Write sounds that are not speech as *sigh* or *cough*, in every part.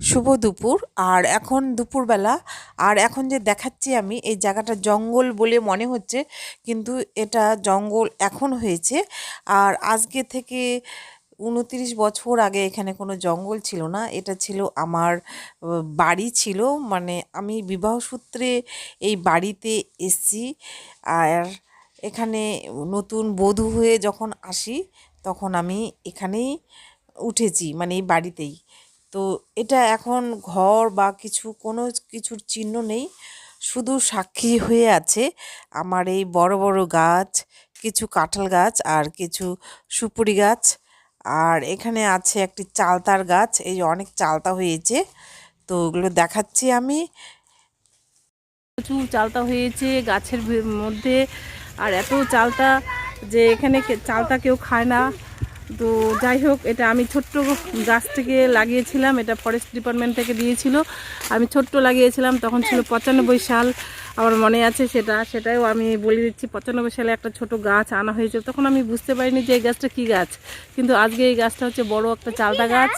শুভ দুপুর। আর এখন দুপুরবেলা। আর এখন যে দেখাচ্ছি আমি, এই জায়গাটা জঙ্গল বলে মনে হচ্ছে। কিন্তু এটা জঙ্গল এখন হয়েছে। আর আজকে থেকে উনত্রিশ বছর আগে এখানে কোনো জঙ্গল ছিল না। এটা ছিল আমার বাড়ি ছিল। মানে আমি বিবাহ সূত্রে এই বাড়িতে এসছি। আর এখানে নতুন বধূ হয়ে যখন আসি, তখন আমি এখানেই উঠেছি। মানে এই বাড়িতেই। তো এটা এখন ঘর বা কিছু, কোনো কিছুর চিহ্ন নেই। শুধু সাক্ষী হয়ে আছে আমার এই বড় বড় গাছ, কিছু কাঁঠাল গাছ আর কিছু সুপুরি গাছ। আর এখানে আছে একটি চালতার গাছ, এই অনেক চালতা হয়েছে। তো ওগুলো দেখাচ্ছি আমি। প্রচুর চালতা হয়েছে গাছের মধ্যে। আর এত চালতা যে এখানে চালতা কেউ খায় না। তো যাই হোক, এটা আমি ছোট্ট গাছ থেকে লাগিয়েছিলাম, এটা ফরেস্ট ডিপার্টমেন্ট থেকে দিয়েছিল। আমি ছোট্ট লাগিয়েছিলাম, তখন ছিল পঁচানব্বই সাল, আমার মনে আছে সেটা। সেটাও আমি বলে দিচ্ছি, পঁচানব্বই সালে একটা ছোট গাছ আনা হয়েছিল। তখন আমি বুঝতে পারিনি যে এই গাছটা কী গাছ। কিন্তু আজকে এই গাছটা হচ্ছে বড় একটা চালতা গাছ,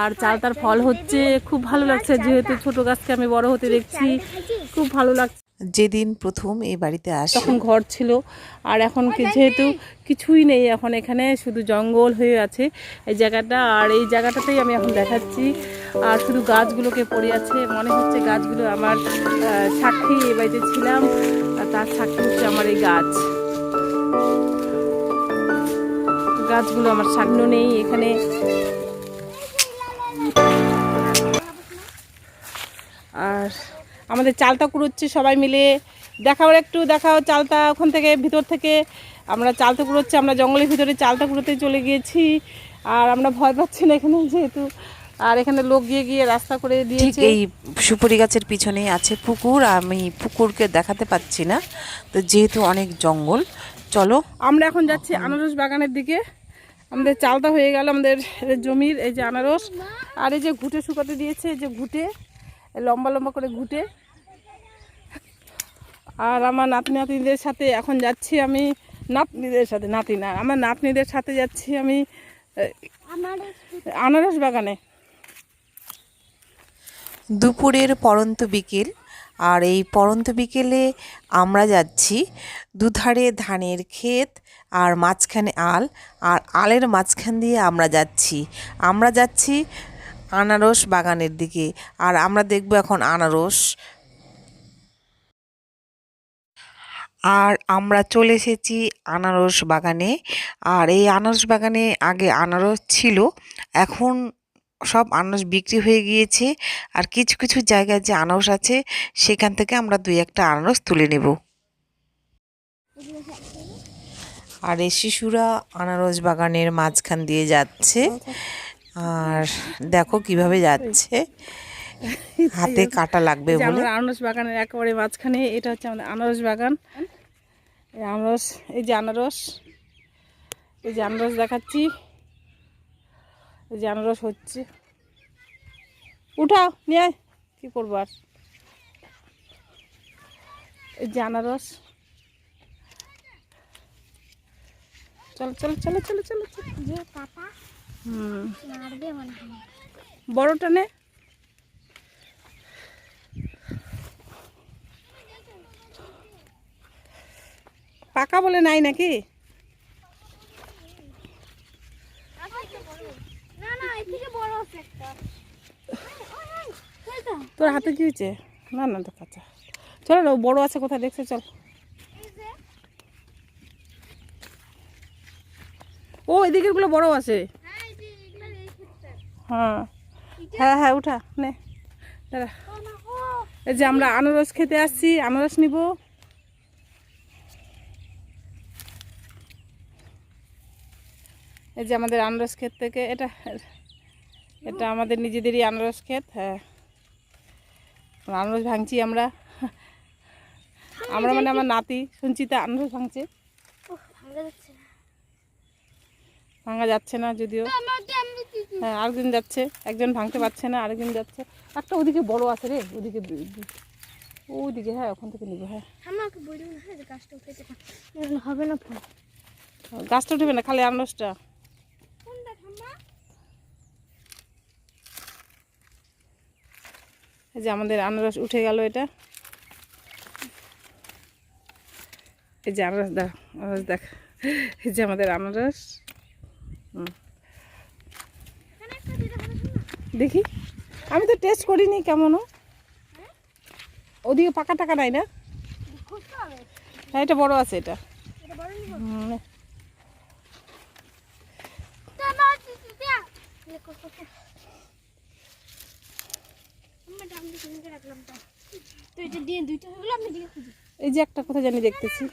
আর চালতার ফল হচ্ছে, খুব ভালো লাগছে। যেহেতু ছোট গাছকে আমি বড় হতে দেখছি, খুব ভালো লাগছে। যেদিন প্রথম এই বাড়িতে আসি। তখন ঘর ছিল। আর এখন যেহেতু কিছুই নেই, এখন এখানে শুধু জঙ্গল হয়ে আছে এই জায়গাটা। আর এই জায়গাটাতেই আমি এখন দেখাচ্ছি। আর শুধু গাছগুলোকে পড়ে আছে। মনে হচ্ছে গাছগুলো আমার সাক্ষী এ বাড়িতে ছিলাম। আর তার সাক্ষী হচ্ছে আমার এই গাছ। গাছগুলো আমার সামনে নেই। এখানে আমাদের চালতা কুড়োচ্ছি সবাই মিলে। দেখাও একটু দেখাও চালতা ওখান থেকে ভিতর থেকে। আমরা চালতা কুড়োচ্ছে আমরা জঙ্গলের ভিতরে চালতা কুড়োতে চলে গিয়েছি। আর আমরা ভয় পাচ্ছি না এখানে যেহেতু। আর এখানে লোক গিয়ে গিয়ে রাস্তা করে ঠিক দিয়েছে। এই সুপুরি গাছের পিছনেই আছে পুকুর আমি পুকুরকে দেখাতে পাচ্ছি না। তো যেহেতু অনেক জঙ্গল চলো। আমরা এখন যাচ্ছি আনারস বাগানের দিকে। আমাদের চালতা হয়ে গেল আমাদের জমির এই যে আনারস। আর এই যে ঘুটে শুকাতে দিয়েছে এই যে ঘুটে লম্বা লম্বা করে ঘুটে। আর আমার নাতি নাতনিদের সাথে এখন যাচ্ছি আমি, নাতনিদের সাথে, নাতি না, আমার নাতনিদের সাথে যাচ্ছি আমি আনারস বাগানে। দুপুরের পরন্ত বিকেল, আর এই পরন্ত বিকেলে আমরা যাচ্ছি দুধারে ধানের ক্ষেত আর মাঝখানে আল, আর আলের মাঝখান দিয়ে আমরা যাচ্ছি। আমরা যাচ্ছি আনারস বাগানের দিকে, আর আমরা দেখব এখন আনারস আর আমরা চলে এসেছি আনারস বাগানে। আর এই আনারস বাগানে আগে আনারস ছিল, এখন সব আনারস বিক্রি হয়ে গিয়েছে। আর কিছু কিছু জায়গায় যে আনারস আছে, সেখান থেকে আমরা দুই একটা আনারস তুলে নেব। আর এই শিশুরা আনারস বাগানের মাঝখান দিয়ে যাচ্ছে। আর দেখো কীভাবে যাচ্ছে। *laughs* হাতে কাটা লাগবে যে বলে। আমাদের আনারস বাগানের একেবারে মাঝখানে এটা হচ্ছে আমাদের আনারস বাগান। এই আনারস এই যে আনারস এই যে আনারস দেখাচ্ছি। এই যে আনারস হচ্ছে। উঠাও নিয়ে আয়। কি করব আর? এই যে আনারস। চলো চলো চলো চলো চলো চলো। যে পাতা হুম। মনে হয়। বড়টা নে। পাকা বলে নাই নাকি? তোর হাতে কি হয়েছে? না না তো কাঁচা চলো না বড় আছে কোথায় দেখছে চল। ও এদিকেরগুলো বড় আছে। হ্যাঁ। হ্যাঁ হ্যাঁ উঠা নে। ও, এই যে আমরা আনারস খেতে আসছি আনারস নিব। এই যে আমাদের আনারস ক্ষেত থেকে এটা এটা আমাদের নিজেদেরই আনারস ক্ষেত হ্যাঁ। আনারস ভাঙছি আমরা। আমরা মানে আমার নাতি শুনছি সঞ্চিতা আনারস ভাঙছে। ভাঙা যাচ্ছে না। যদিও। হ্যাঁ আরেকজন যাচ্ছে। একজন ভাঙতে পারছে না আরেকজন যাচ্ছে। একটা ওদিকে বড় আছে রে ওদিকে ওইদিকে হ্যাঁ ওখান থেকে নিবো হ্যাঁ। হ্যাঁ, হবে না গাছটা উঠবে না খালি আনারসটা। এই যে আমাদের আনারস উঠে গেল এটা। এই যে আনারস দেখ আনারস দেখ। এই যে আমাদের আনারস। দেখি। আমি তো টেস্ট করিনি কেমনও। ওদিকে পাকা টাকা নাই না? হ্যাঁ এটা বড় আছে, এটা। এই যে একটা কোথায় জানি দেখতেছি।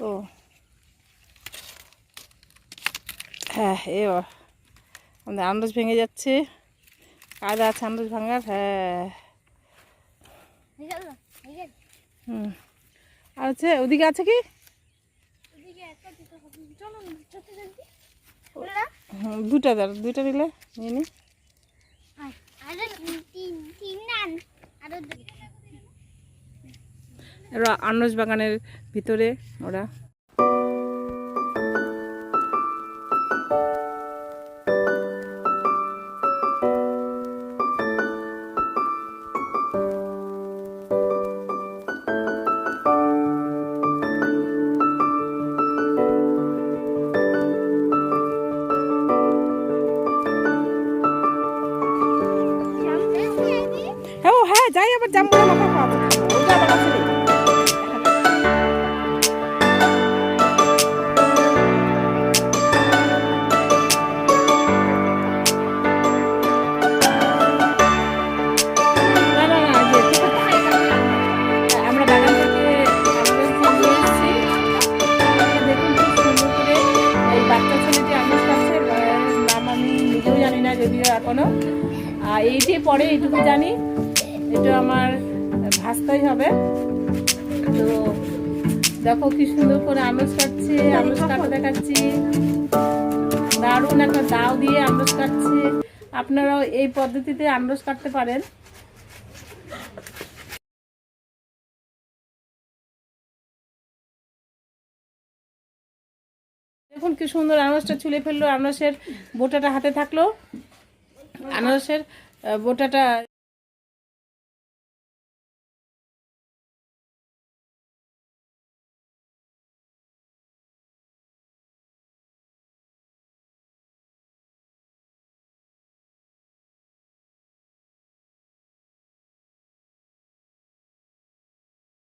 ও। হ্যাঁ এ। আমাদের আন্দাজ ভেঙে যাচ্ছে। কায়দা আছে আন্দাজ ভাঙার হ্যাঁ। হুম। আর হচ্ছে ওদিকে আছে কি? দুটা দাঁড় দুইটা নিলে নিয়ে নি। আন্দাজ বাগানের ভিতরে ওরা যদিও এখনও আর এইটি পরে এইটুকু জানি এটা আমার ভাস্তাই হবে। তো দেখো কি সুন্দর করে আনারস কাটছে আনারস কাটা দেখাচ্ছি দারুণ একটা দাও দিয়ে আনারস কাটছে। আপনারাও এই পদ্ধতিতে আনারস কাটতে পারেন। দেখুন কি সুন্দর আনারসটা ছুলে ফেলল আনারসের বোটাটা হাতে থাকল। আনারসের বোটাটা